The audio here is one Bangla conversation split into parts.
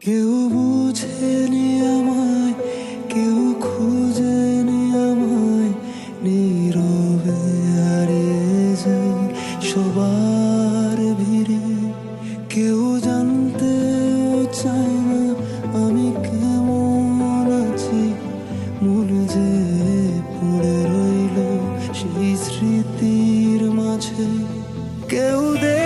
কেউ বুঝেনি আমায়, কেউ খুঁজেনি আমায়, নীরবে হারিয়ে যাই সবার ভিড়ে। কেউ জানতেও চায় না আমি কেমন আছি, মনে যে পড়ে রইল সেই স্মৃতির মাঝে। কেউ দেখেনি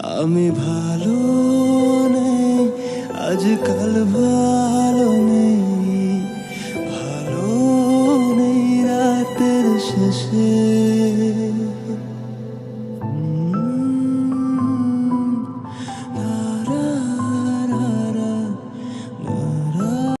আমি ভালো নেই আজকাল ভালো নেই। ভালো নেই রাতের শেষে।